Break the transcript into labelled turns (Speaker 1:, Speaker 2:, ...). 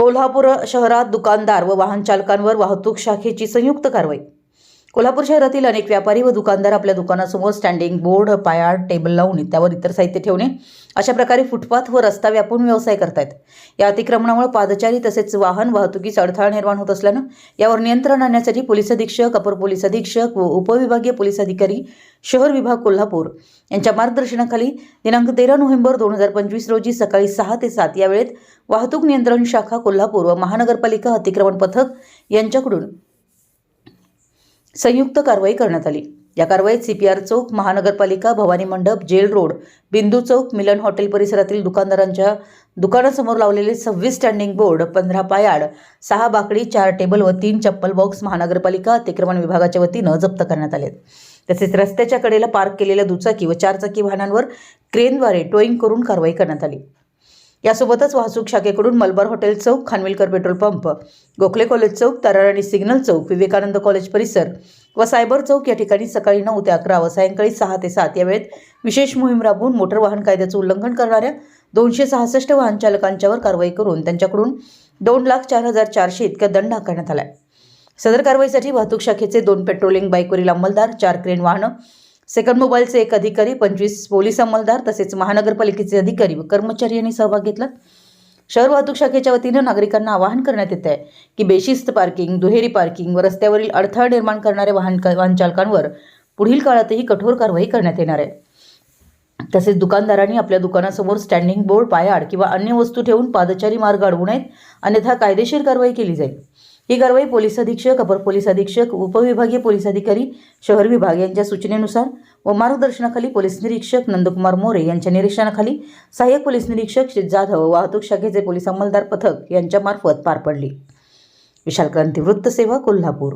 Speaker 1: कोल्हापूर शहरात दुकानदार व वाहन चालकांवर वाहतूक शाखेची संयुक्त कारवाई कोल्हापूर शहरातील अनेक व्यापारी व दुकानदार आपल्या दुकानासमोर स्टँडिंग बोर्ड पायाड टेबल लावून त्यावर इतर साहित्य ठेवणे अशा प्रकारे फुटपाथ व रस्ता व्यापून व्यवसाय करतायत. या अतिक्रमणामुळे पादचारी तसेच वाहन वाहतुकीस अडथळा निर्माण होत असल्यानं यावर नियंत्रण आणण्यासाठी पोलीस अधीक्षक अपर पोलीस अधीक्षक व उपविभागीय पोलीस अधिकारी शहर विभाग कोल्हापूर यांच्या मार्गदर्शनाखाली दिनांक तेरा नोव्हेंबर दोन हजार पंचवीस रोजी सकाळी सहा ते सात या वेळेत वाहतूक नियंत्रण शाखा कोल्हापूर व महानगरपालिका अतिक्रमण पथक यांच्याकडून संयुक्त कारवाई करण्यात आली. या कारवाईत सीपीआर चौक महानगरपालिका Bhavani Mandap jail road Bindu Chowk Milan hotel परिसरातील दुकानदारांच्या दुकानासमोर लावलेले सव्वीस स्टँडिंग बोर्ड पंधरा पायाड सहा बाकडी चार टेबल व तीन चप्पल बॉक्स महानगरपालिका अतिक्रमण विभागाच्या वतीनं जप्त करण्यात आले तसेच रस्त्याच्या कडेला पार्क केलेल्या दुचाकी व चारचाकी वाहनांवर क्रेनद्वारे टोईंग करून कारवाई करण्यात आली. यासोबतच वाहतूक शाखेकडून Malabar hotel Chowk Khanvilkar petrol pump Gokhale college Chowk Tararani signal Chowk Vivekananda college परिसर व सायबर चौक या ठिकाणी सकाळी नऊ ते अकरा व सायंकाळी सहा ते सात या वेळेत विशेष मोहीम राबवून मोटर वाहन कायद्याचं उल्लंघन करणाऱ्या दोनशे सहासष्ट वाहन चालकांच्यावर कारवाई करून त्यांच्याकडून दोन लाख चार हजार चारशे इतका दंड आकारण्यात आला सदर कारवाईसाठी वाहतूक शाखेचे दोन पेट्रोलिंग बाईकवरील अंमलदार चार क्रेन वाहनं सेकंड मोबाईलचे एक अधिकारी पंचवीस पोलीस अंमलदार तसेच महानगरपालिकेचे अधिकारी व कर्मचारी यांनी सहभाग घेतला. शहर वाहतूक शाखेच्या वतीनं नागरिकांना आवाहन करण्यात येत आहे की बेशिस्त पार्किंग दुहेरी पार्किंग व रस्त्यावरील अडथळा निर्माण करणाऱ्या वाहन वाहन चालकांवर पुढील काळातही कठोर कारवाई करण्यात येणार आहे. तसेच दुकानदारांनी आपल्या दुकानासमोर स्टँडिंग बोर्ड पायाड किंवा अन्य वस्तू ठेवून पादचारी मार्ग अडवू नयेत. अन्यथा कायदेशीर कारवाई केली जाईल. ही कारवाई पोलीस अधीक्षक अपर पोलीस अधीक्षक उपविभागीय पोलीस अधिकारी शहर विभाग यांच्या सूचनेनुसार व मार्गदर्शनाखाली पोलीस निरीक्षक नंदकुमार मोरे यांच्या निरीक्षणाखाली सहाय्यक पोलीस निरीक्षक श्री जाधव वाहतूक शाखेचे पोलीस अंमलदार पथक यांच्यामार्फत पार पडली. विशाल क्रांती वृत्तसेवा कोल्हापूर.